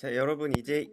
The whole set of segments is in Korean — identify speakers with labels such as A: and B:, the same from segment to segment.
A: 자, 여러분 이제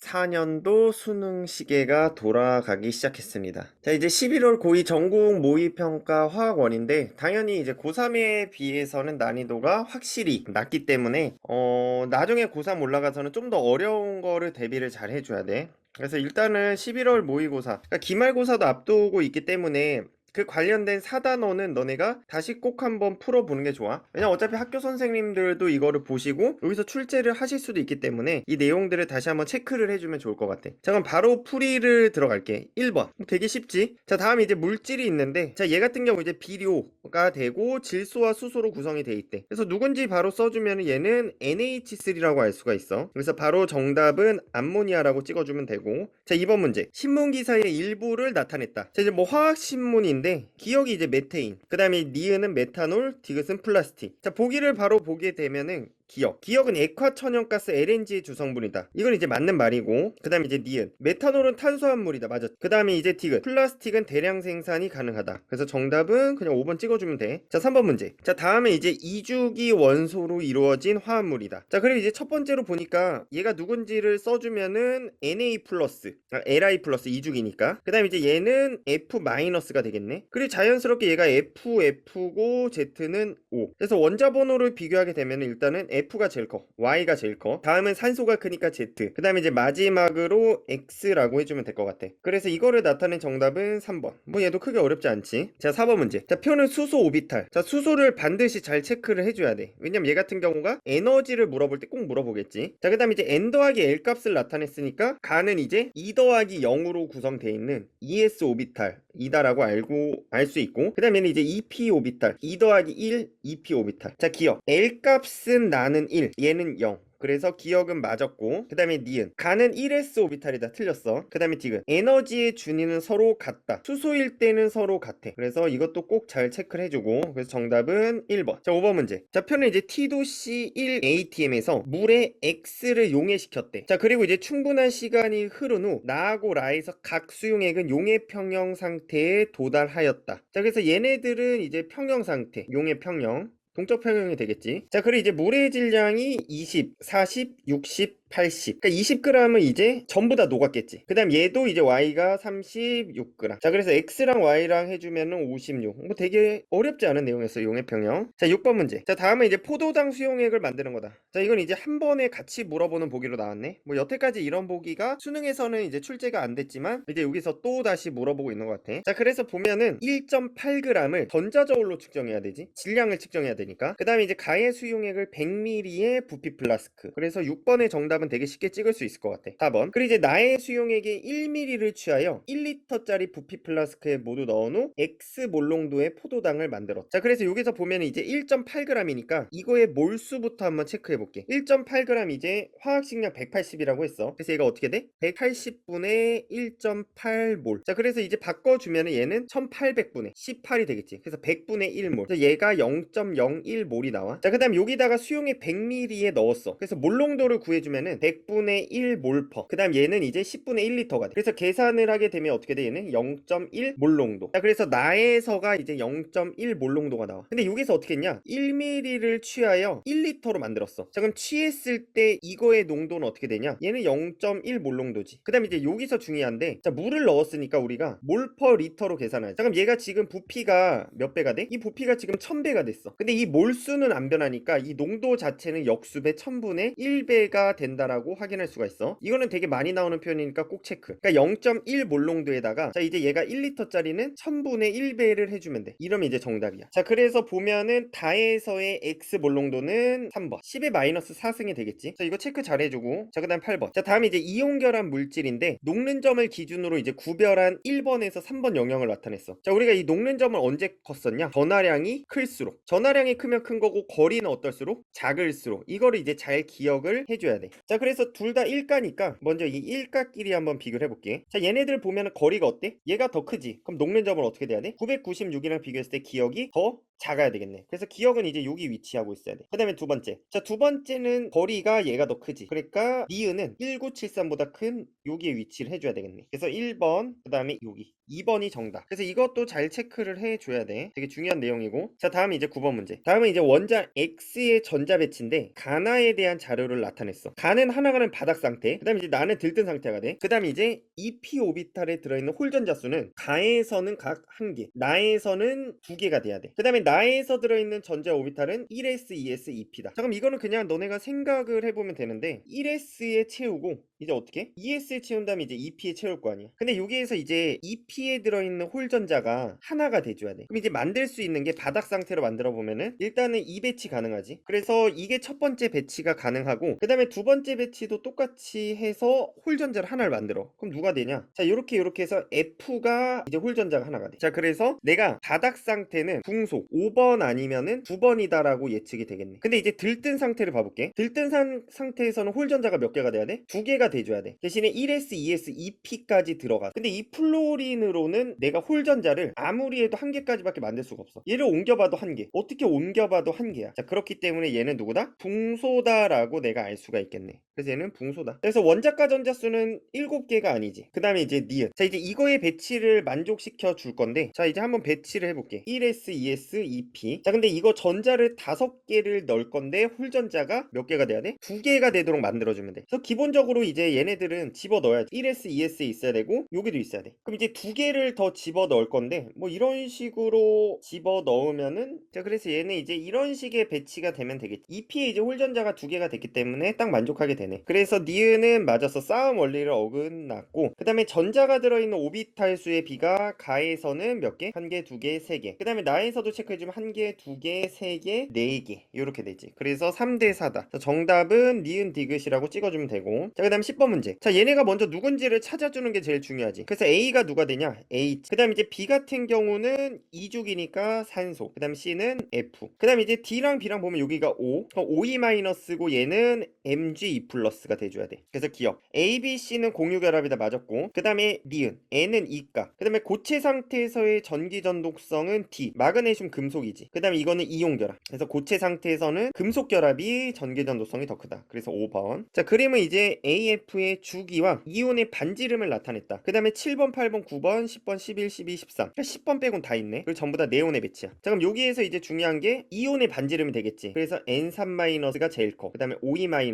A: 24년도 수능 시계가 돌아가기 시작했습니다. 자, 이제 11월 고2 전국 모의평가 화학원인데 당연히 이제 고3에 비해서는 난이도가 확실히 낮기 때문에 어, 나중에 고3 올라가서는 좀 더 어려운 거를 대비를 잘 해줘야 돼. 그래서 일단은 11월 모의고사, 그러니까 기말고사도 앞두고 있기 때문에 그 관련된 사단어는 너네가 다시 꼭 한번 풀어보는 게 좋아. 왜냐면 어차피 학교 선생님들도 이거를 보시고 여기서 출제를 하실 수도 있기 때문에 이 내용들을 다시 한번 체크를 해주면 좋을 것 같아. 자, 그럼 바로 풀이를 들어갈게. 1번. 되게 쉽지? 자, 다음에 이제 물질이 있는데, 자, 얘 같은 경우 이제 비료가 되고 질소와 수소로 구성이 돼 있대. 그래서 누군지 바로 써주면 얘는 NH3라고 알 수가 있어. 그래서 바로 정답은 암모니아라고 찍어주면 되고. 자, 2번 문제. 신문 기사의 일부를 나타냈다. 자, 이제 뭐 화학 신문인데, 기억이 이제 메테인. 그 다음에 니은은 메탄올, 디귿은 플라스틱. 자, 보기를 바로 보게 되면은 기억. 기억은 액화천연가스 LNG의 주성분이다. 이건 이제 맞는 말이고, 그 다음에 이제 니은. 메탄올은 탄수화물이다. 맞아. 그 다음에 이제 디귿. 플라스틱은 대량 생산이 가능하다. 그래서 정답은 그냥 5번 찍어주면 돼. 자, 3번 문제. 자, 다음에 이제 이주기 원소로 이루어진 화합물이다. 자, 그리고 이제 첫 번째로 보니까 얘가 누군지를 써주면은 Na 플러스, 아, Li 플러스 이주기니까. 그 다음에 이제 얘는 F 마이너스가 되겠네. 그리고 자연스럽게 얘가 F, F고 Z는 O. 그래서 원자 번호를 비교하게 되면 일단은 F가 제일 커. Y가 제일 커. 다음은 산소가 크니까 Z. 그 다음에 이제 마지막으로 X라고 해주면 될 것 같아. 그래서 이거를 나타낸 정답은 3번. 뭐 얘도 크게 어렵지 않지. 자, 4번 문제. 자, 표는 수소 오비탈. 자, 수소를 반드시 잘 체크를 해줘야 돼. 왜냐면 얘 같은 경우가 에너지를 물어볼 때 꼭 물어보겠지. 자, 그 다음에 이제 N 더하기 L 값을 나타냈으니까 가는 이제 2 더하기 0으로 구성되어 있는 ES 오비탈. 이다라고 알고 알 수 있고 그 다음에는 이제 2p 오비탈 2 더하기 1 2p 오비탈 자 기억 L 값은 나는 1 얘는 0 그래서 기억은 맞았고 그 다음에 니은. 가는 1s 오비탈이다. 틀렸어. 그 다음에 디귿. 에너지의 준위는 서로 같다. 수소일 때는 서로 같아. 그래서 이것도 꼭 잘 체크를 해주고. 그래서 정답은 1번. 자 5번 문제. 자 표는 이제 T도시 1ATM에서 물에 X를 용해시켰대. 자 그리고 이제 충분한 시간이 흐른 후 나하고 라에서 각 수용액은 용해 평형 상태에 도달하였다. 자 그래서 얘네들은 이제 평형 상태 용해 평형 동적 평형이 되겠지. 자, 그리고 이제 물의 질량이 20, 40, 60, 80. 그러니까 20g은 이제 전부 다 녹았겠지. 그 다음 얘도 이제 y가 36g. 자, 그래서 x랑 y랑 해주면은 56. 뭐 되게 어렵지 않은 내용이었어, 용해평형. 자, 6번 문제. 자, 다음은 이제 포도당 수용액을 만드는 거다. 자, 이건 이제 한 번에 같이 물어보는 보기로 나왔네. 뭐 여태까지 이런 보기가 수능에서는 이제 출제가 안 됐지만 이제 여기서 또 다시 물어보고 있는 것 같아. 자, 그래서 보면은 1.8g을 전자저울로 측정해야 되지. 질량을 측정해야 되니까. 그 다음에 이제 가해 수용액을 100ml의 부피 플라스크. 그래서 6번의 정답 정답은 되게 쉽게 찍을 수 있을 것 같아. 4번. 그리고 이제 나의 수용액의 1ml를 취하여 1리터짜리 부피 플라스크에 모두 넣은 후 X 몰롱도의 포도당을 만들었다. 자, 그래서 여기서 보면 이제 1.8g이니까 이거의 몰수부터 한번 체크해 볼게. 1.8g 이제 화학식량 180이라고 했어. 그래서 얘가 어떻게 돼? 180분의 1.8몰. 자, 그래서 이제 바꿔주면 얘는 1800분의 18이 되겠지. 그래서 100분의 1몰. 그래서 얘가 0.01몰이 나와. 자, 그 다음 여기다가 수용액 100ml에 넣었어. 그래서 몰롱도를 구해주면 은 100분의 1 몰퍼. 그 다음 얘는 이제 10분의 1리터가 돼. 그래서 계산을 하게 되면 어떻게 돼? 얘는 0.1 몰롱도. 자, 그래서 나에서가 이제 0.1 몰롱도가 나와. 근데 여기서 어떻게 했냐? 1ml를 취하여 1리터로 만들었어. 자, 그럼 취했을 때 이거의 농도는 어떻게 되냐? 얘는 0.1 몰롱도지. 그 다음 이제 여기서 중요한데, 자, 물을 넣었으니까 우리가 몰퍼 리터로 계산하자. 자, 그럼 얘가 지금 부피가 몇 배가 돼? 이 부피가 지금 1000배가 됐어. 근데 이 몰수는 안 변하니까 이 농도 자체는 역수배 1000분의 1배가 된다 라고 확인할 수가 있어. 이거는 되게 많이 나오는 표현이니까 꼭 체크. 그러니까 0.1 몰롱도에다가 자 이제 얘가 1리터짜리는 1000분의 1배를 해주면 돼. 이러면 이제 정답이야. 자 그래서 보면은 다에서의 x 몰롱도는 3번. 10의 마이너스 4승이 되겠지. 자 이거 체크 잘 해주고 자 그 다음 8번. 자 다음에 이제 이온결합 물질인데 녹는 점을 기준으로 이제 구별한 1번에서 3번 영역을 나타냈어. 자 우리가 이 녹는 점을 언제 컸었냐? 전하량이 클수록. 전하량이 크면 큰 거고 거리는 어떨수록 작을수록. 이거를 이제 잘 기억을 해줘야 돼. 자 그래서 둘 다 1가니까 먼저 이 1가끼리 한번 비교를 해볼게 자 얘네들 보면은 거리가 어때? 얘가 더 크지 그럼 녹는 점은 어떻게 돼야 돼? 996이랑 비교했을 때 기억이 더 작아야 되겠네. 그래서 기억은 이제 여기 위치하고 있어야 돼. 그 다음에 두 번째. 자, 두 번째는 거리가 얘가 더 크지. 그러니까 니은은 1973보다 큰 여기에 위치를 해줘야 되겠네. 그래서 1번, 그 다음에 여기. 2번이 정답. 그래서 이것도 잘 체크를 해줘야 돼. 되게 중요한 내용이고. 자, 다음에 이제 9번 문제. 다음은 이제 원자 X의 전자 배치인데, 가나에 대한 자료를 나타냈어. 가는 하나가는 바닥 상태. 그 다음에 이제 나는 들뜬 상태가 돼. 그 다음에 이제 2p 오비탈에 들어있는 홀 전자 수는 가에서는 각 한 개, 나에서는 두 개가 돼야 돼. 그 다음에 나에서 들어있는 전자 오비탈은 1s, 2s, 2p다. 자, 그럼 이거는 그냥 너네가 생각을 해보면 되는데, 1s에 채우고, 이제 어떻게? 2s에 채운 다음에 이제 2p에 채울 거 아니야. 근데 여기에서 이제 2p에 들어있는 홀 전자가 하나가 돼줘야 돼. 그럼 이제 만들 수 있는 게 바닥 상태로 만들어 보면은 일단은 이 배치 가능하지. 그래서 이게 첫 번째 배치가 가능하고 그 다음에 두 번째 배치도 똑같이 해서 홀 전자를 하나를 만들어. 그럼 누가 되냐? 자 이렇게 이렇게 해서 F가 이제 홀 전자가 하나가 돼. 자 그래서 내가 바닥 상태는 궁속 5번 아니면은 9번이다라고 예측이 되겠네. 근데 이제 들뜬 상태를 봐볼게. 들뜬 상, 상태에서는 홀 전자가 몇 개가 돼야 돼? 두 개가 돼줘야 돼. 대신에 1s, 2s, 2p까지 들어가. 근데 이 플로린으로는 내가 홀 전자를 아무리 해도 한 개까지밖에 만들 수가 없어. 얘를 옮겨봐도 한 개. 어떻게 옮겨봐도 한 개야. 자 그렇기 때문에 얘는 누구다? 붕소다라고 내가 알 수가 있겠네. 그래서 얘는 붕소다. 그래서 원자가 전자수는 7개가 아니지. 그 다음에 이제 니은. 자 이제 이거의 배치를 만족시켜 줄 건데 자 이제 한번 배치를 해볼게. 1s, 2s, 2p. 자 근데 이거 전자를 5개를 넣을 건데 홀 전자가 몇 개가 돼야 돼? 2개가 되도록 만들어주면 돼. 그래서 기본적으로 이제 얘네들은 집어 넣어야지. 1s, 2s에 있어야 되고 여기도 있어야 돼. 그럼 이제 두 개를 더 집어 넣을 건데 뭐 이런 식으로 집어 넣으면은 자 그래서 얘는 이제 이런 식의 배치가 되면 되겠지. 2p에 이제 홀 전자가 두 개가 됐기 때문에 딱 만족하게 되네. 그래서 니은은 맞아서 싸움 원리를 어긋났고 그 다음에 전자가 들어있는 오비탈 수의 비가 가에서는 몇 개? 한 개, 두 개, 세 개. 그 다음에 나에서도 체크해주면 한 개, 두 개, 세 개, 네 개. 이렇게 되지. 그래서 3대 4다. 자, 정답은 니은 디귿이라고 찍어주면 되고. 자, 그 다음 10번 문제. 자, 얘네가 먼저 누군지를 찾아주는 게 제일 중요하지. 그래서 A가 누가 되냐? H. 그 다음 이제 B 같은 경우는 이죽이니까 산소. 그 다음 C는 F. 그 다음 이제 D랑 B랑 보면 여기가 O. OE 마이너스고 얘는 MG2 플러스가 돼줘야 돼. 그래서 기억. A, B, C는 공유 결합이다 맞았고. 그 다음에 니은. N은 이가. 그 다음에 고체 상태에서의 전기 전독성은 D. 마그네슘 금속이지. 그 다음에 이거는 이온 결합. 그래서 고체 상태에서는 금속 결합이 전기 전독성이 더 크다. 그래서 5번. 자, 그림은 이제 AF의 주기와 이온의 반지름을 나타냈다. 그 다음에 7번, 8번, 9번, 10번, 11, 12, 13. 그러니까 10번 빼곤 다 있네. 그리고 전부 다 네온의 배치야. 자, 그럼 여기에서 이제 중요한 게 이온의 반지름이 되겠지. 그래서 N3-가 제일 커. 그 다음에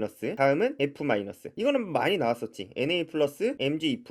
A: OE-, 다음은 F-. 이거는 많이 나왔었지. Na+, Mg2+,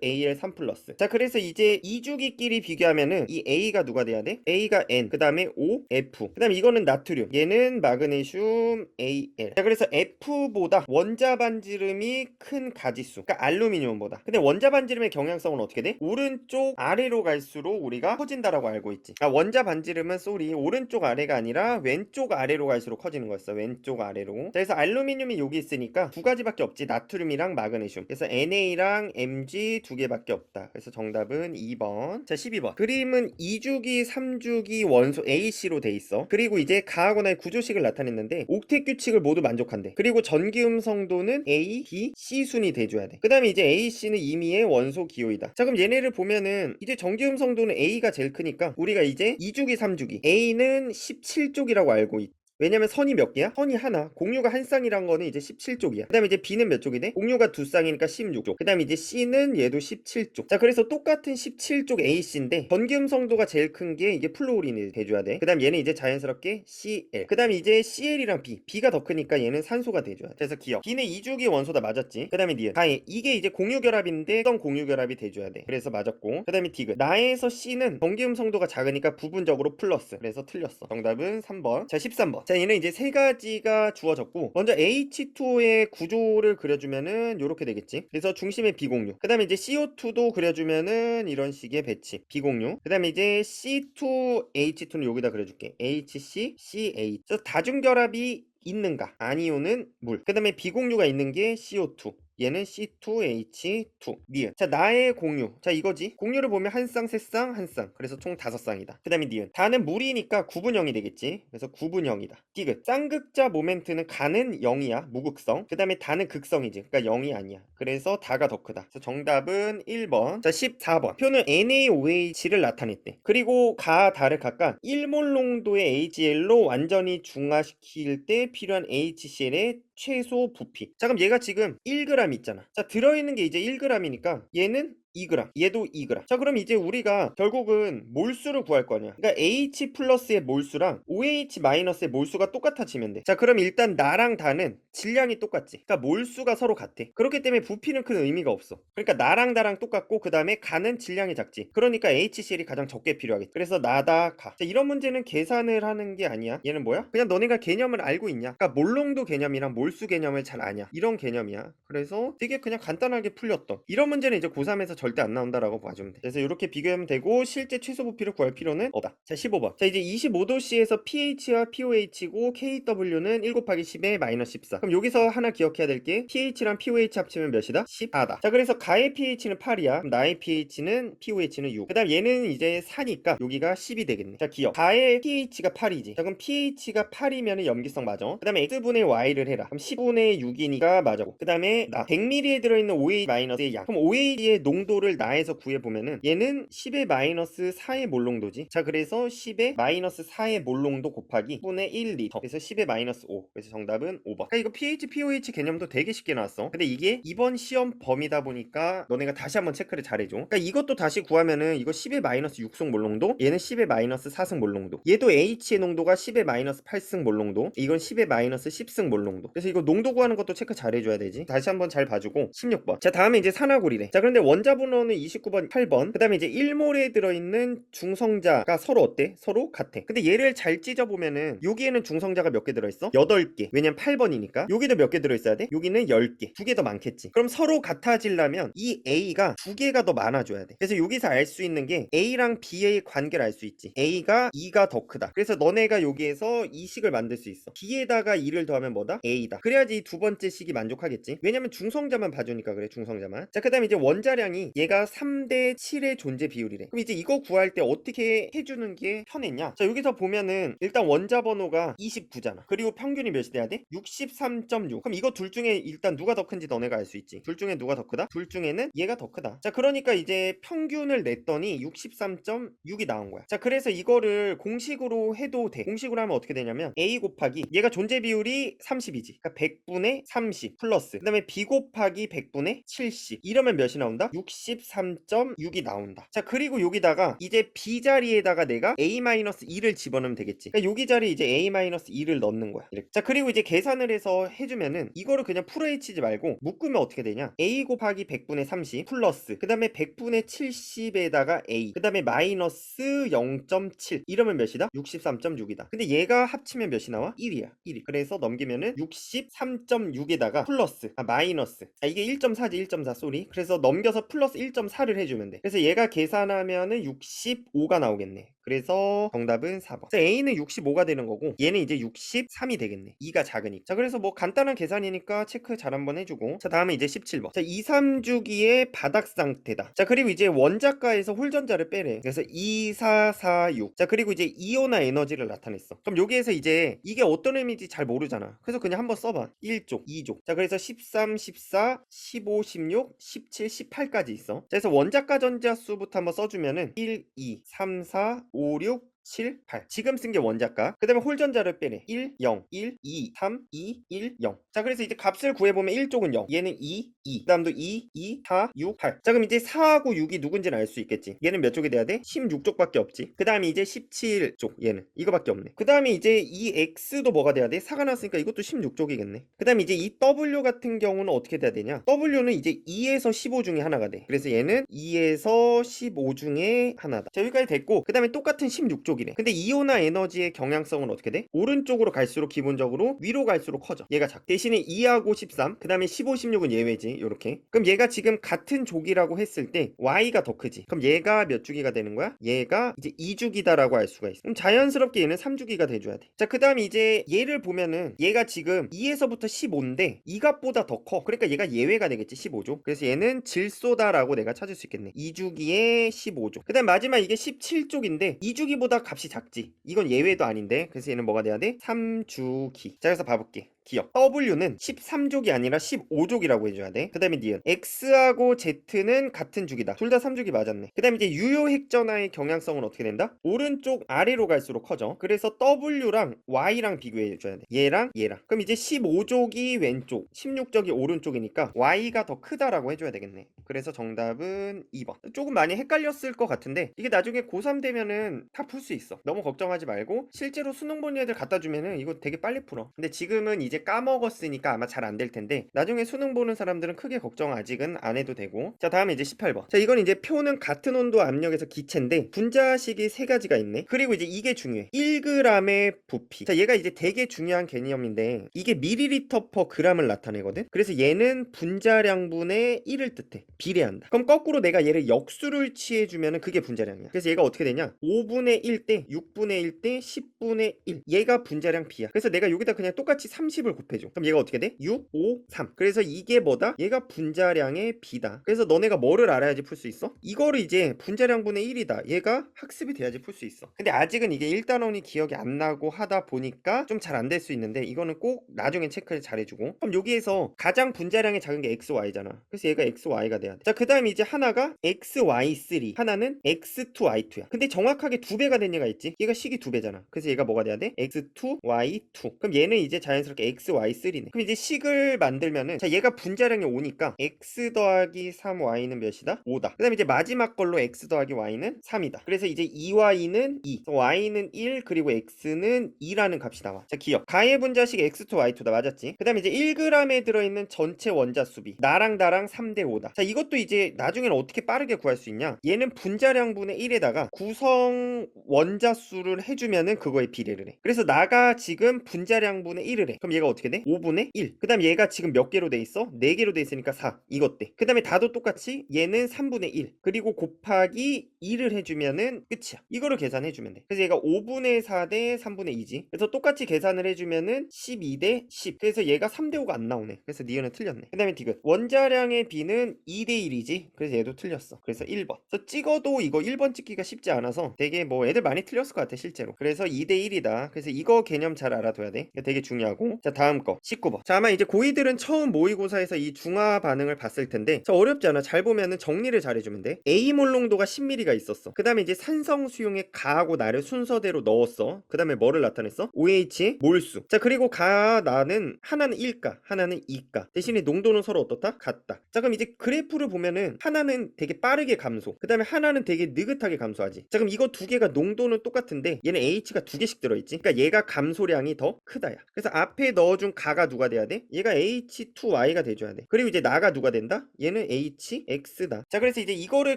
A: Al3+. 자, 그래서 이제 이 주기끼리 비교하면은 이 A가 누가 돼야 돼? A가 N, 그 다음에 O, F. 그 다음에 이거는 나트륨. 얘는 마그네슘, Al. 자, 그래서 F보다 원자 반지름이 큰 가지수. 그러니까 알루미늄보다. 근데 원자 반지름의 경향성은 어떻게 돼? 오른쪽 아래로 갈수록 우리가 커진다라고 알고 있지. 아, 원자 반지름은 쏘리 오른쪽 아래가 아니라 왼쪽 아래로 갈수록 커지는 거였어. 왼쪽 아래로. 자, 그래서 알루 미늄이 여기 있으니까 두 가지밖에 없지. 나트륨이랑 마그네슘. 그래서 Na,랑 Mg 두 개밖에 없다. 그래서 정답은 2번. 자, 12번. 그림은 2주기, 3주기 원소 AC로 돼 있어. 그리고 이제 가하거나의 구조식을 나타냈는데 옥텟 규칙을 모두 만족한대. 그리고 전기 음 성도는 A, B, C 순이 돼줘야 돼. 그 다음에 이제 AC는 임의의 원소 기호이다. 자, 그럼 얘네를 보면은 이제 전기 음 성도는 A가 제일 크니까 우리가 이제 2주기, 3주기 A는 17쪽이라고 알고 있. 왜냐면 선이 몇 개야? 선이 하나. 공유가 한 쌍이란 거는 이제 17쪽이야. 그 다음에 이제 B는 몇 쪽이네? 공유가 두 쌍이니까 16쪽. 그 다음에 이제 C는 얘도 17쪽. 자, 그래서 똑같은 17쪽 AC인데 전기음 성도가 제일 큰 게 이게 플로린이 돼줘야 돼. 그 다음 얘는 이제 자연스럽게 CL. 그 다음 이제 CL이랑 B. B가 더 크니까 얘는 산소가 돼줘야 돼. 그래서 기억. B는 2주기 원소다 맞았지. 그 다음에 니은. 다행. 이게 이제 공유결합인데 어떤 공유결합이 돼줘야 돼. 그래서 맞았고. 그 다음에 디귿. 나에서 C는 전기음 성도가 작으니까 부분적으로 플러스. 그래서 틀렸어. 정답은 3번. 자, 13번. 자, 얘는 이제 세 가지가 주어졌고 먼저 H2의 구조를 그려주면은 이렇게 되겠지. 그래서 중심에 비공유. 그 다음에 이제 CO2도 그려주면은 이런 식의 배치. 비공유. 그 다음에 이제 C2H2는 여기다 그려줄게. HC, CH. 그래서 다중결합이 있는가? 아니오는 물. 그 다음에 비공유가 있는 게 CO2. 얘는 C2H2 니은. 자 나의 공유. 자 이거지. 공유를 보면 한 쌍, 세 쌍, 한 쌍. 그래서 총 다섯 쌍이다. 그 다음에 니은. 다는 물이니까 구분형이 되겠지. 그래서 구분형이다. 디귿 쌍극자 모멘트는 가는 0이야. 무극성. 그 다음에 다는 극성이지. 그러니까 0이 아니야. 그래서 다가 더 크다. 그래서 정답은 1번. 자 14번. 표는 NaOH를 나타냈대. 그리고 가 다를 각각 1몰 농도의 HCl로 완전히 중화시킬 때 필요한 HCl의 최소 부피. 자 그럼 얘가 지금 1g 있잖아. 자 들어있는 게 이제 1g이니까 얘는 2g 얘도 2g 자 그럼 이제 우리가 결국은 몰수를 구할 거 아니야. 그러니까 H 플러스의 몰수랑 OH 마이너스의 몰수가 똑같아지면 돼자 그럼 일단 나랑 다는 질량이 똑같지. 그러니까 몰수가 서로 같아. 그렇기 때문에 부피는 큰 의미가 없어. 그러니까 나랑 나랑 똑같고 그 다음에 가는 질량이 작지. 그러니까 HCl이 가장 적게 필요하겠지. 그래서 나다 가. 자, 이런 문제는 계산을 하는 게 아니야. 얘는 뭐야? 그냥 너네가 개념을 알고 있냐? 그러니까 몰롱도 개념이랑 몰수 개념을 잘 아냐? 이런 개념이야. 그래서 되게 그냥 간단하게 풀렸던. 이런 문제는 이제 고3에서 절대 안 나온다라고 봐주면 돼. 그래서 이렇게 비교하면 되고 실제 최소 부피를 구할 필요는 없다. 자 15번. 자 이제 25도씨에서 pH와 pOH고 KW는 1 곱하기 10의 마이너스 14 그럼 여기서 하나 기억해야 될 게 pH랑 pOH 합치면 몇이다? 14다. 자 그래서 가의 pH는 8이야. 그럼 나의 pH는 pOH는 6 그 다음 얘는 이제 4니까 여기가 10이 되겠네. 자 기억. 가의 pH가 8이지. 자 그럼 pH가 8이면 염기성 맞아. 그 다음에 x분의 y를 해라. 그럼 10분의 6이니까 맞아고 그 다음에 나. 100ml에 들어있는 OH 마이너스의 양. 그럼 OH의 농도 를 나에서 구해보면은 얘는 10의 마이너스 4의 몰농도지. 자 그래서 10의 마이너스 4의 몰농도 곱하기 10분의 1리터. 그래서 10의 마이너스 5 그래서 정답은 5번. 그러니까 이거 pH, pOH 개념도 되게 쉽게 나왔어. 근데 이게 이번 시험 범위다 보니까 너네가 다시 한번 체크를 잘해줘. 그러니까 이것도 다시 구하면은 이거 10의 마이너스 6승 몰농도 얘는 10의 마이너스 4승 몰농도. 얘도 H의 농도가 10의 마이너스 8승 몰농도 이건 10의 마이너스 10승 몰농도. 그래서 이거 농도 구하는 것도 체크 잘해줘야 되지. 다시 한번 잘 봐주고 16번. 자 다음에 이제 산화골이래. 자 그런데 원자 번호는 29번 8번. 그 다음에 이제 1몰에 들어있는 중성자가 서로 어때? 서로 같아. 근데 얘를 잘 찢어보면은 여기에는 중성자가 몇 개 들어있어? 8개. 왜냐면 8번이니까. 여기도 몇 개 들어있어야 돼? 여기는 10개. 두 개 더 많겠지. 그럼 서로 같아지려면 이 A가 두 개가 더 많아져야 돼. 그래서 여기서 알 수 있는 게 A랑 B의 관계를 알 수 있지. A가 2가 더 크다. 그래서 너네가 여기에서 이 식을 만들 수 있어. B에다가 2를 더하면 뭐다? A다. 그래야지 이두 번째 식이 만족하겠지. 왜냐면 중성자만 봐주니까 그래 중성자만. 자그 다음에 이제 원자량이 얘가 3대 7의 존재 비율이래. 그럼 이제 이거 구할 때 어떻게 해주는 게 편했냐? 자 여기서 보면은 일단 원자 번호가 29잖아. 그리고 평균이 몇이 돼야 돼? 63.6 그럼 이거 둘 중에 일단 누가 더 큰지 너네가 알 수 있지. 둘 중에 누가 더 크다? 둘 중에는 얘가 더 크다. 자 그러니까 이제 평균을 냈더니 63.6이 나온 거야. 자 그래서 이거를 공식으로 해도 돼. 공식으로 하면 어떻게 되냐면 A 곱하기 얘가 존재 비율이 30이지. 그러니까 100분의 30 플러스. 그 다음에 B 곱하기 100분의 70 이러면 몇이 나온다? 63.6이 나온다. 자 그리고 여기다가 이제 B 자리에다가 내가 A-2를 집어넣으면 되겠지. 그러니까 여기 자리에 이제 A-2를 넣는 거야 이렇게. 자 그리고 이제 계산을 해서 해주면은 이거를 그냥 풀어헤치지 말고 묶으면 어떻게 되냐? A 곱하기 100분의 30 플러스 그 다음에 100분의 70에다가 A 그 다음에 마이너스 0.7 이러면 몇이다? 63.6이다. 근데 얘가 합치면 몇이 나와? 1이야. 1이. 그래서 넘기면은 63.6에다가 플러스 아 마이너스. 아 이게 1.4지 1.4 쏘리. 그래서 넘겨서 플러스 1.4를 해주면 돼. 그래서 얘가 계산하면은 65가 나오겠네 그래서 정답은 4번. 그래서 A는 65가 되는 거고 얘는 이제 63이 되겠네. 2가 작으니까. 자 그래서 뭐 간단한 계산이니까 체크 잘 한번 해주고. 자 다음에 이제 17번. 자 2, 3 주기의 바닥 상태다. 자 그리고 이제 원자가에서 홀전자를 빼래. 그래서 2, 4, 4, 6. 자 그리고 이제 이온화 에너지를 나타냈어. 그럼 여기에서 이제 이게 어떤 의미인지 잘 모르잖아. 그래서 그냥 한번 써봐. 1족 2족 자 그래서 13, 14, 15, 16, 17, 18까지 있어. 자 그래서 원자가 전자 수부터 한번 써주면은 1, 2, 3, 4, 5, 6 7, 8. 지금 쓴 게 원자가. 그 다음에 홀전자를 빼래. 1, 0, 1, 2, 3, 2, 1, 0. 자, 그래서 이제 값을 구해보면 1쪽은 0. 얘는 2, 2. 그 다음도 2, 2, 4, 6, 8. 자, 그럼 이제 4하고 6이 누군지는 알 수 있겠지. 얘는 몇 쪽이 돼야 돼? 16쪽밖에 없지. 그 다음에 이제 17쪽. 얘는. 이거밖에 없네. 그 다음에 이제 이 X도 뭐가 돼야 돼? 4가 나왔으니까 이것도 16쪽이겠네. 그 다음에 이제 이 W 같은 경우는 어떻게 돼야 되냐? W는 이제 2에서 15 중에 하나가 돼. 그래서 얘는 2에서 15 중에 하나다. 자, 여기까지 됐고, 그 다음에 똑같은 16쪽 오른쪽이래. 근데 이온화 에너지의 경향성은 어떻게 돼? 오른쪽으로 갈수록 기본적으로 위로 갈수록 커져. 얘가 작. 대신에 2하고 13, 그 다음에 15, 16은 예외지. 요렇게. 그럼 얘가 지금 같은 족이라고 했을 때 y가 더 크지. 그럼 얘가 몇 주기가 되는 거야? 얘가 이제 2주기다라고 할 수가 있어. 그럼 자연스럽게 얘는 3주기가 돼줘야 돼. 자, 그 다음에 이제 얘를 보면은 얘가 지금 2에서부터 15인데 이 값보다 더 커. 그러니까 얘가 예외가 되겠지. 15조. 그래서 얘는 질소다라고 내가 찾을 수 있겠네. 2주기에 15조. 그 다음 마지막 이게 17쪽인데 2주기보다 값이 작지. 이건 예외도 아닌데. 그래서 얘는 뭐가 돼야 돼? 3주기. 자, 그래서 봐볼게. 기억. W는 13족이 아니라 15족이라고 해줘야 돼. 그 다음에 니은. X하고 Z는 같은 주기다. 둘 다 3주기 맞았네. 그 다음에 이제 유효 핵전화의 경향성은 어떻게 된다? 오른쪽 아래로 갈수록 커져. 그래서 W랑 Y랑 비교해줘야 돼. 얘랑 얘랑. 그럼 이제 15족이 왼쪽, 16족이 오른쪽이니까 Y가 더 크다라고 해줘야 되겠네. 그래서 정답은 2번. 조금 많이 헷갈렸을 것 같은데 이게 나중에 고3 되면은 다 풀 수 있어. 너무 걱정하지 말고 실제로 수능 보는 애들 갖다 주면은 이거 되게 빨리 풀어. 근데 지금은 이제 까먹었으니까 아마 잘 안 될 텐데 나중에 수능 보는 사람들은 크게 걱정 아직은 안 해도 되고. 자 다음에 이제 18번. 자 이건 이제 표는 같은 온도 압력에서 기체인데 분자식이 세 가지가 있네. 그리고 이제 이게 중요해. 1g의 부피. 자 얘가 이제 되게 중요한 개념인데 이게 밀리리터 퍼 g을 나타내거든? 그래서 얘는 분자량분의 1을 뜻해. 비례한다. 그럼 거꾸로 내가 얘를 역수를 취해주면은 그게 분자량이야. 그래서 얘가 어떻게 되냐? 5분의 1 대 6분의 1 대 10분의 1 얘가 분자량 B야. 그래서 내가 여기다 그냥 똑같이 30을 곱해줘. 그럼 얘가 어떻게 돼? 6, 5, 3 그래서 이게 뭐다? 얘가 분자량의 B다. 그래서 너네가 뭐를 알아야지 풀 수 있어? 이거를 이제 분자량분의 1이다. 얘가 학습이 돼야지 풀 수 있어. 근데 아직은 이게 1단원이 기억이 안 나고 하다 보니까 좀 잘 안 될 수 있는데 이거는 꼭 나중에 체크를 잘 해주고. 그럼 여기에서 가장 분자량이 작은 게 XY잖아. 그래서 얘가 XY가 돼야 돼자그 다음에 이제 하나가 XY3 하나는 X2Y2야. 근데 정확하게 두 배가 된 얘가 있지? 얘가 식이 두 배잖아. 그래서 얘가 뭐가 돼야 돼? X2Y2 그럼 얘는 이제 자연스럽게 XY3네. 그럼 이제 식을 만들면은 자 얘가 분자량이 5니까 X 더하기 3Y는 몇이다? 5다. 그 다음에 이제 마지막 걸로 X 더하기 Y는 3이다. 그래서 이제 2Y는 2 Y는 1 그리고 X는 2라는 값이 나와. 자 기억. 가해 분자식 X2 Y2다. 맞았지? 그 다음에 이제 1g에 들어있는 전체 원자 수비. 나랑 나랑 3대 5다. 자 이것도 이제 나중에는 어떻게 빠르게 구할 수 있냐? 얘는 분자량분의 1에다가 구성 원자 수를 해주면은 그거에 비례를 해. 그래서 나가 지금 분자량분의 1을 해. 그럼 얘가 어떻게 돼? 5분의 1. 그 다음 얘가 지금 몇 개로 돼 있어? 4개로 돼 있으니까 4. 이것 대. 그 다음에 다도 똑같이 얘는 3분의 1. 그리고 곱하기 2를 해주면은 끝이야. 이거를 계산해주면 돼. 그래서 얘가 5분의 4 대 3분의 2지. 그래서 똑같이 계산을 해주면은 12 대 10. 그래서 얘가 3대 5가 안 나오네. 그래서 니은은 틀렸네. 그 다음에 디귿. 원자량의 B는 2 대 1이지. 그래서 얘도 틀렸어. 그래서 1번. 그래서 찍어도 이거 1번 찍기가 쉽지 않아서 되게 뭐 애들 많이 틀렸을 것 같아 실제로. 그래서 2 대 1이다. 그래서 이거 개념 잘 알아둬야 돼. 되게 중요하고. 자 다음 거 19번. 자 아마 이제 고2들은 처음 모의고사에서 이 중화 반응을 봤을 텐데 자 어렵지 않아. 잘 보면은 정리를 잘 해주면 돼. A 몰롱도가 10ml가 있었어. 그 다음에 이제 산성 수용에 가하고 나를 순서대로 넣었어. 그 다음에 뭐를 나타냈어? OH의 몰수. 자 그리고 가 나는 하나는 1가 하나는 2가 대신에 농도는 서로 어떻다? 같다. 자 그럼 이제 그래프를 보면은 하나는 되게 빠르게 감소. 그 다음에 하나는 되게 느긋하게 감소하지. 자 그럼 이거 두 개가 농도는 똑같은데 얘는 H가 두 개씩 들어있지. 그러니까 얘가 감소량이 더 크다야. 그래서 앞에 넣어준 가가 누가 돼야 돼? 얘가 H2Y가 돼줘야 돼. 그리고 이제 나가 누가 된다? 얘는 HX다. 자 그래서 이제 이거를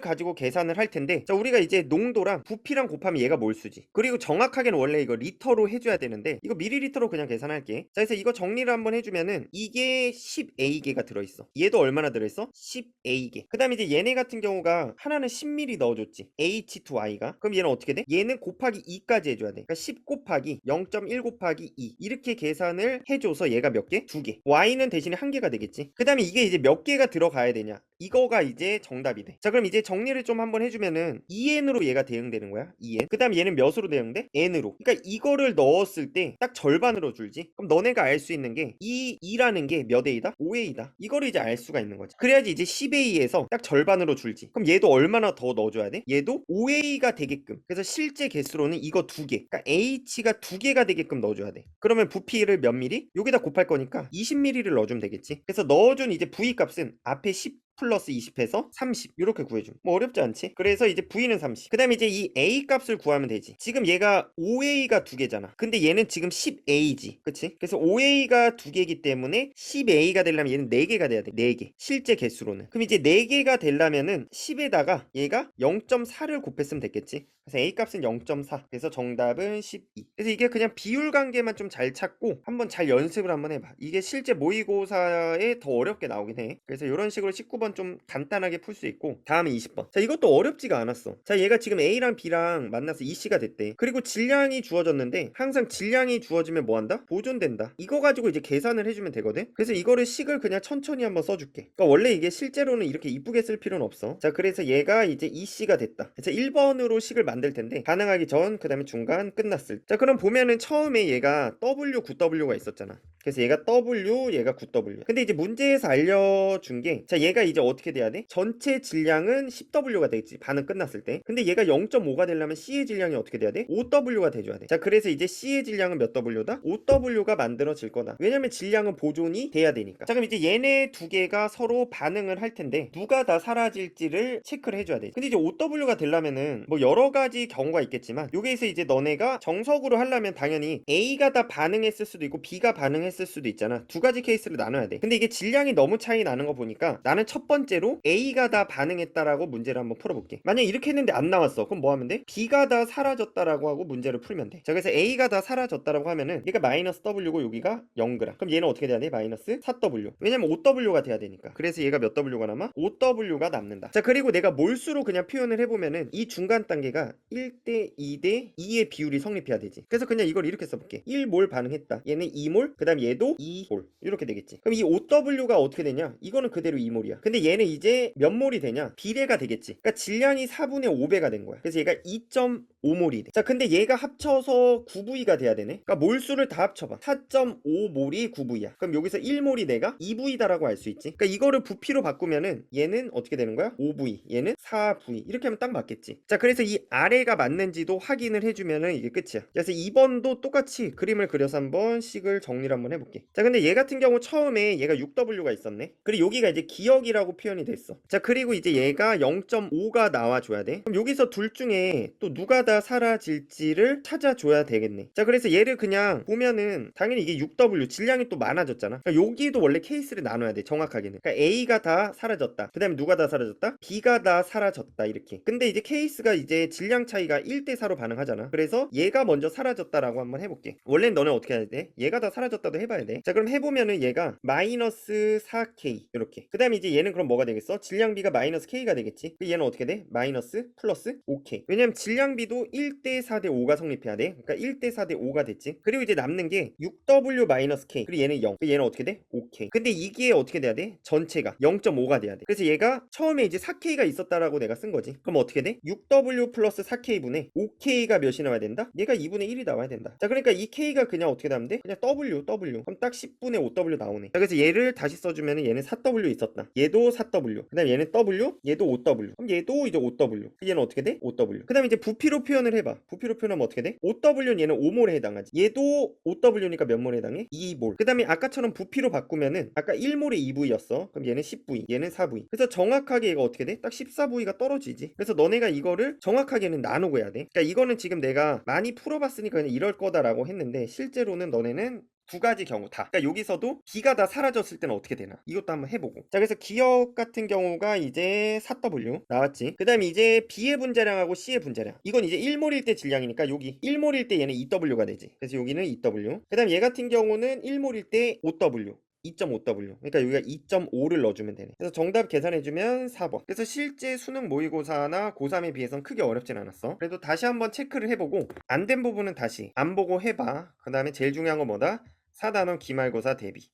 A: 가지고 계산을 할 텐데 자 우리가 이제 농도랑 부피랑 곱하면 얘가 몰수지. 그리고 정확하게는 원래 이거 리터로 해줘야 되는데 이거 미리리터로 그냥 계산할게. 자 그래서 이거 정리를 한번 해주면은 이게 10A개가 들어있어. 얘도 얼마나 들어있어? 10A개. 그 다음에 이제 얘네 같은 경우가 하나는 10ml 넣어줬지. H2Y가. 그럼 얘는 어떻게 돼? 얘는 곱하기 2까지 해줘야 돼. 그러니까 10 곱하기 0.1 곱하기 2 이렇게 계산을 해줘서 얘가 몇 개? 두 개. Y는 대신에 한 개가 되겠지. 그 다음에 이게 이제 몇 개가 들어가야 되냐? 이거가 이제 정답이 돼. 자, 그럼 이제 정리를 좀 한번 해주면은 2n으로 얘가 대응되는 거야. 2n. 그 다음 얘는 몇으로 대응돼? n으로. 그러니까 이거를 넣었을 때 딱 절반으로 줄지. 그럼 너네가 알 수 있는 게 이 2라는 게 몇 a다? 5a다. 이거를 이제 알 수가 있는 거지. 그래야지 이제 10a에서 딱 절반으로 줄지. 그럼 얘도 얼마나 더 넣어줘야 돼? 얘도 5a가 되게끔. 그래서 실제 개수로는 이거 두 개. 그러니까 h가 두 개가 되게끔 넣어줘야 돼. 그러면 부피를 몇 미리? 여기다 곱할 거니까 20ml를 넣어주면 되겠지. 그래서 넣어준 이제 v 값은 앞에 10 플러스 20해서 30 이렇게 구해줌 뭐 어렵지 않지? 그래서 이제 V는 30그 다음에 이제 이 A 값을 구하면 되지. 지금 얘가 5A가 두 개잖아. 근데 얘는 지금 10A지. 그치? 그래서 5A가 두 개이기 때문에 10A가 되려면 얘는 4개가 돼야 돼. 4개. 실제 개수로는. 그럼 이제 4개가 되려면은 10에다가 얘가 0.4를 곱했으면 됐겠지? 그래서 A 값은 0.4 그래서 정답은 12 그래서 이게 그냥 비율 관계만 좀 잘 찾고 한번 잘 연습을 한번 해봐. 이게 실제 모의고사에 더 어렵게 나오긴 해. 그래서 이런 식으로 19번 좀 간단하게 풀 수 있고 다음은 20번. 자 이것도 어렵지가 않았어. 자 얘가 지금 A랑 B랑 만나서 EC가 됐대. 그리고 질량이 주어졌는데 항상 질량이 주어지면 뭐한다? 보존된다. 이거 가지고 이제 계산을 해주면 되거든? 그래서 이거를 식을 그냥 천천히 한번 써줄게. 그러니까 원래 이게 실제로는 이렇게 이쁘게 쓸 필요는 없어. 자 그래서 얘가 이제 EC가 됐다. 그래서 1번으로 식을 만들 텐데 가능하기 전 그 다음에 중간 끝났을 자 그럼 보면은 처음에 얘가 W 9W가 있었잖아. 그래서 얘가 W 얘가 9W 근데 이제 문제에서 알려준 게 자 얘가 이제 어떻게 돼야 돼? 전체 질량은 10W가 되겠지 반응 끝났을 때. 근데 얘가 0.5가 되려면 C의 질량이 어떻게 돼야 돼? 5W가 돼줘야 돼 자 그래서 이제 C의 질량은 몇 W다? 5W가 만들어질 거다. 왜냐면 질량은 보존이 돼야 되니까. 자 그럼 이제 얘네 두 개가 서로 반응을 할 텐데 누가 다 사라질지를 체크를 해줘야 돼. 근데 이제 5W가 되려면은 뭐 여러 가지 경우가 있겠지만 여기에서 이제 너네가 정석으로 하려면 당연히 A가 다 반응했을 수도 있고 B가 반응했을 수도 있잖아. 두 가지 케이스를 나눠야 돼. 근데 이게 질량이 너무 차이 나는 거 보니까 나는 첫 번째로 A가 다 반응했다라고 문제를 한번 풀어볼게. 만약 이렇게 했는데 안 나왔어. 그럼 뭐 하면 돼? B가 다 사라졌다라고 하고 문제를 풀면 돼 자 그래서 A가 다 사라졌다라고 하면은 얘가 마이너스 W고 여기가 0g 그럼 얘는 어떻게 돼야 돼? 마이너스 4W 왜냐면 5W가 돼야 되니까. 그래서 얘가 몇 W가 남아? 5W가 남는다. 자 그리고 내가 몰수로 그냥 표현을 해보면은 이 중간 단계가 1대 2대 2의 비율이 성립해야 되지. 그래서 그냥 이걸 이렇게 써볼게. 1몰 반응했다. 얘는 2몰 그 다음 얘도 2몰. 이렇게 되겠지. 그럼 이 5W가 어떻게 되냐? 이거는 그대로 2몰이야 근데 얘는 이제 몇 몰이 되냐? 비례가 되겠지. 그러니까 질량이 4분의 5배가 된 거야. 그래서 얘가 2.5몰이 돼. 자 근데 얘가 합쳐서 9V가 돼야 되네? 그러니까 몰수를 다 합쳐봐. 4.5몰이 9V야. 그럼 여기서 1몰이 내가 2V다라고 할수 있지. 그러니까 이거를 부피로 바꾸면은 얘는 어떻게 되는 거야? 5V 얘는 4V 이렇게 하면 딱 맞겠지. 자 그래서 이 아래가 맞는지도 확인을 해주면은 이게 끝이야. 그래서 2번도 똑같이 그림을 그려서 한번 식을 정리를 한번 해볼게. 자 근데 얘 같은 경우 처음에 얘가 6W가 있었네. 그리고 여기가 이제 기억이라 고 표현이 됐어. 자 그리고 이제 얘가 0.5가 나와줘야 돼. 그럼 여기서 둘 중에 또 누가 다 사라질지를 찾아줘야 되겠네. 자 그래서 얘를 그냥 보면은 당연히 이게 6W 질량이 또 많아졌잖아. 그러니까 여기도 원래 케이스를 나눠야 돼 정확하게는. 그러니까 A가 다 사라졌다. 그 다음에 누가 다 사라졌다? B가 다 사라졌다 이렇게. 근데 이제 케이스가 이제 질량 차이가 1대 4로 반응하잖아. 그래서 얘가 먼저 사라졌다라고 한번 해볼게. 원래는 너네 어떻게 해야 돼? 얘가 다 사라졌다도 해봐야 돼자 그럼 해보면은 얘가 마이너스 4K 이렇게. 그 다음에 이제 얘는 그럼 뭐가 되겠어? 질량비가 마이너스 K가 되겠지 그 얘는 어떻게 돼? 마이너스 플러스 5K 왜냐면 질량비도 1대 4대 5가 성립해야 돼 그러니까 1대 4대 5가 됐지 그리고 이제 남는 게 6W 마이너스 K 그리고 얘는 0 그리고 얘는 어떻게 돼? 5K 근데 이게 어떻게 돼야 돼? 전체가 0.5가 돼야 돼 그래서 얘가 처음에 이제 4K가 있었다라고 내가 쓴 거지 그럼 어떻게 돼? 6W 플러스 4K분의 5K가 몇이 나와야 된다? 얘가 2분의 1이 나와야 된다 자 그러니까 이 K가 그냥 어떻게 나오면 돼? 그냥 W W 그럼 딱 10분의 5W 나오네 자 그래서 얘를 다시 써주면은 얘는 4W 있었다 얘도 4W 그 다음에 얘는 W 얘도 5W 그럼 얘도 이제 5W 얘는 어떻게 돼? 5W 그 다음에 이제 부피로 표현을 해봐. 부피로 표현하면 어떻게 돼? 5W는 얘는 5몰에 해당하지. 얘도 5W니까 몇 몰에 해당해? 2몰. 그 다음에 아까처럼 부피로 바꾸면은 아까 1몰에 2V였어. 그럼 얘는 10V 얘는 4V 그래서 정확하게 얘가 어떻게 돼? 딱 14V가 떨어지지. 그래서 너네가 이거를 정확하게는 나누고 해야 돼. 그러니까 이거는 지금 내가 많이 풀어봤으니까 그냥 이럴 거다라고 했는데 실제로는 너네는 두 가지 경우 다. 그러니까 여기서도 B가 다 사라졌을 때는 어떻게 되나? 이것도 한번 해보고. 자, 그래서 기억 같은 경우가 이제 4W 나왔지. 그 다음에 이제 B의 분자량하고 C의 분자량. 이건 이제 1몰일 때 질량이니까 여기 1몰일 때 얘는 2W가 되지. 그래서 여기는 2W. 그 다음에 얘 같은 경우는 1몰일 때 5W. 2.5W. 그러니까 여기가 2.5를 넣어주면 되네. 그래서 정답 계산해주면 4번. 그래서 실제 수능 모의고사나 고3에 비해서는 크게 어렵진 않았어. 그래도 다시 한번 체크를 해보고 안 된 부분은 다시 안 보고 해봐. 그 다음에 제일 중요한 건 뭐다? 4단원 기말고사 대비.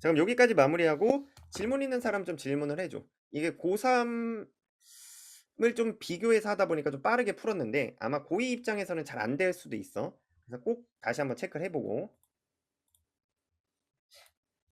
A: 자 그럼 여기까지 마무리하고 질문 있는 사람 좀 질문을 해줘. 이게 고3을 좀 비교해서 하다 보니까 좀 빠르게 풀었는데 아마 고2 입장에서는 잘 안 될 수도 있어. 그래서 꼭 다시 한번 체크를 해보고